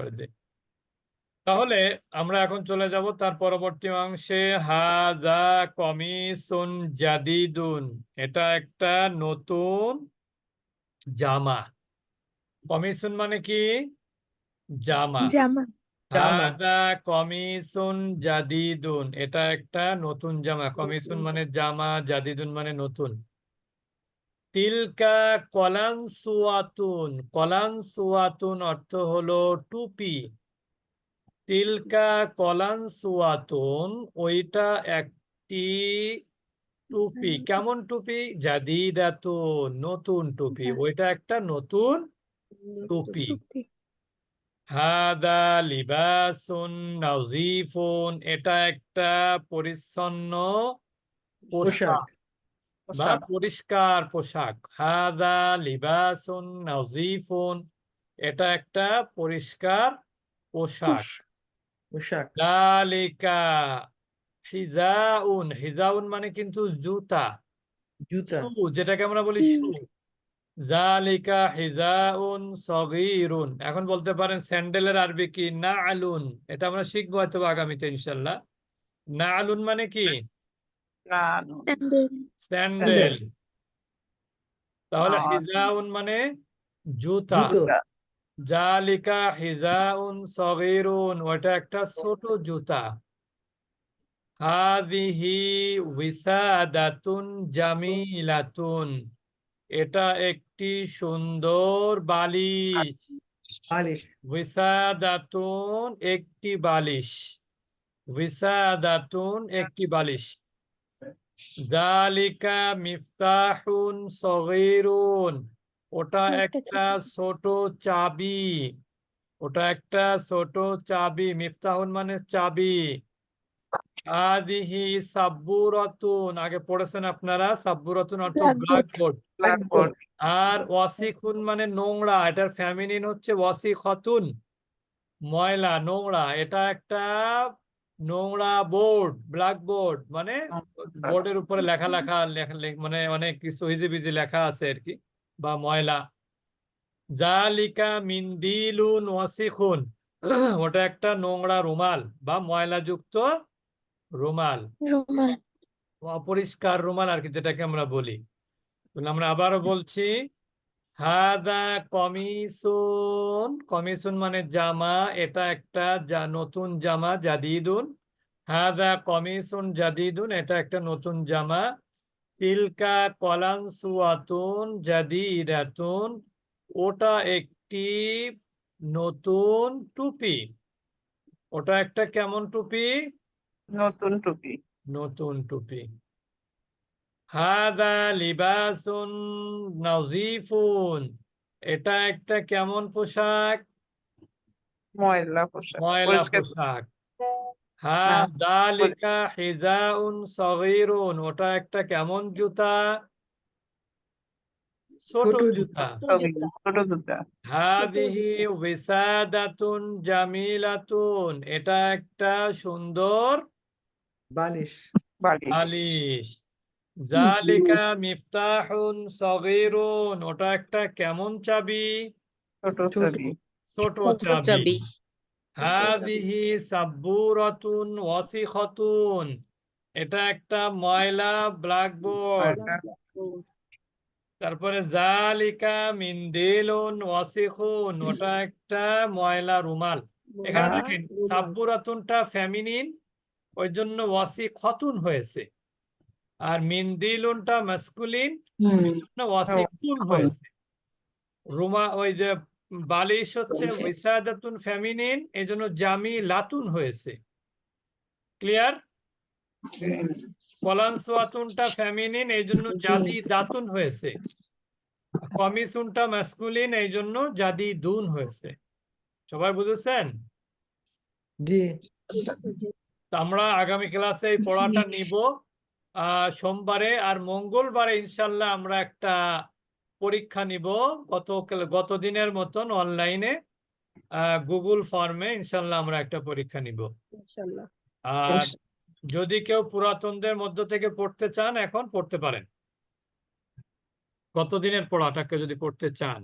করে দিই। তাহলে আমরা এখন চলে যাব তার পরবর্তী অংশে। হাজা কমিসুন জাদিদুন। এটা একটা নতুন জামা। কমিসুন মানে কি? জামা। জামা। জামা। কমিসুন জাদিদুন। এটা একটা নতুন জামা। কমিসুন মানে জামা জাদিদুন মানে নতুন। তিলকা কলান সুয়াতুন কলান সুয়াতুন অর্থ হলো টুপি। তিলকা কলান সুয়াতুন ওইটা একটি টুপি। কেমন টুপি? জাদিদাতুন নতুন টুপি। ওইটা একটা নতুন টুপি। হাদা লিবাসুন নাজিফুন এটা একটা পরিচ্ছন্ন পোশাক। বা পরিষ্কার পোশাক। হাদা লিবাসুন নাজিফুন এটা একটা পরিষ্কার পোশাক। পোশাক। জালিকা হিজাউন। হিজাউন মানে কিন্তু জুতা। জুতা। শু যেটাকে আমরা বলি। শু। জালিকা হিজাউন সগীরুন। এখন বলতে পারেন স্যান্ডেলের আরবি কি? না আলুন এটা আমরা শিখব হয়তো আগামীতে ইনশাল্লাহ। না আলুন মানে কি? স্যান্ডেল তাহলে হিজাউন মানে জুতা। জালিকা হিজাউন সগীরুন ওটা একটা ছোট জুতা। হাদিহি উইসাদাতুন জামিলাতুন এটা একটি সুন্দর বালিশ। বালিশ। উইসাদাতুন একটি বালিশ। উইসাদাতুন একটি বালিশ। জালিকা মিফতাহুন সগীরুন ওটা একটা একটা ছোট চাবি। ওটা একটা ছোট চাবি। মিফতাহুন মানে চাবি। আদিহি সাব্বুরাতুন। আগে পড়েছেন আপনারা? সাব্বুরাতুন অর্থ. ব্ল্যাকবোর্ড। ব্ল্যাকবোর্ড আর ওয়াসিখুন মানে নোংরা। এটার ফ্যামিলিন হচ্ছে ওয়াসিখতুন। ময়লা নোংরা। এটা একটা নোংরা বোর্ড ব্ল্যাক বোর্ড মানে বোর্ডের উপরে লেখা লেখা মানে অনেক কিছু হিজিবিজি লেখা আছে আর কি বা ময়লা। জালিকা মিন্দিলুন ওয়াসিখুন ওটা একটা নোংরা রুমাল বা ময়লাযুক্ত রুমাল। রুমাল। অপরিষ্কার রুমাল আর কি যেটাকে আমরা বলি। তাহলে আমরা আবারও বলছি হাদা কমিসুন কমিসুন মানে জামা এটা একটা যা নতুন জামা জাদিদুন। হাদা কমিসুন জাদিদুন এটা একটা নতুন জামা। তিলকা কলান সুয়াতুন জাদিদাতুন ওটা একটি নতুন টুপি। ওটা একটা কেমন টুপি? নতুন টুপি। নতুন টুপি। হাদা লিবাসুন নাজিফুন। এটা একটা কেমন পোশাক? ময়লা পোশাক ময়লা পোশাক। হাদালিকা হিজাউন সগীরুন। ওটা একটা কেমন জুতা? ছোট ছোট জুতা। ছোট জুতা। হাদিহি উইসাদাতুন জামিলাতুন। এটা একটা সুন্দর বালিশ। বালিশ। জালিকা মিফতাহুন সগীরুন ওটা একটা কেমন চাবি? ছোট। ছবি ছোট চাবি। চাবি। হাদিহি সাব্বুরাতুন ওয়াসিখাতুন এটা একটা ময়লা ব্ল্যাকবোর্ড। তারপরে জালিকা মিন্দিলুন ওয়াসিখুন ওটা একটা ময়লা রুমাল। এখানে দেখেন সাব্বুরাতুনটা ফেমিনিন ওই জন্য ওয়াসিখতুন হয়েছে। আর মিন্দিলুনটা মাস্কুলিন ওয়াসিকুন হয়েছে। রুমা ওই যে বালিশ হচ্ছে উইসাদাতুন ফেমিনিন এই জন্য জামি লাতুন হয়েছে। ক্লিয়ার কলানসোয়াতুনটা ফেমিনিন এই জন্য জাদি দাতুন হয়েছে। কমিসুনটা ম্যাসকুলিন এই জন্য জাদি দুন হয়েছে। সবাই বুঝেছেন? জি। আমরা আগামী ক্লাসে এই পড়াটা নিব। সোমবারে আর মঙ্গলবারে ইনশাল্লাহ আমরা একটা পরীক্ষা নিব। গত গত দিনের মতন অনলাইনে গুগল ফর্মে ইনশাল্লাহ আমরা একটা পরীক্ষা নিব। আর যদি কেউ পুরাতনদের মধ্য থেকে পড়তে চান এখন পড়তে পারেন। গত দিনের পড়াটাকে যদি পড়তে চান।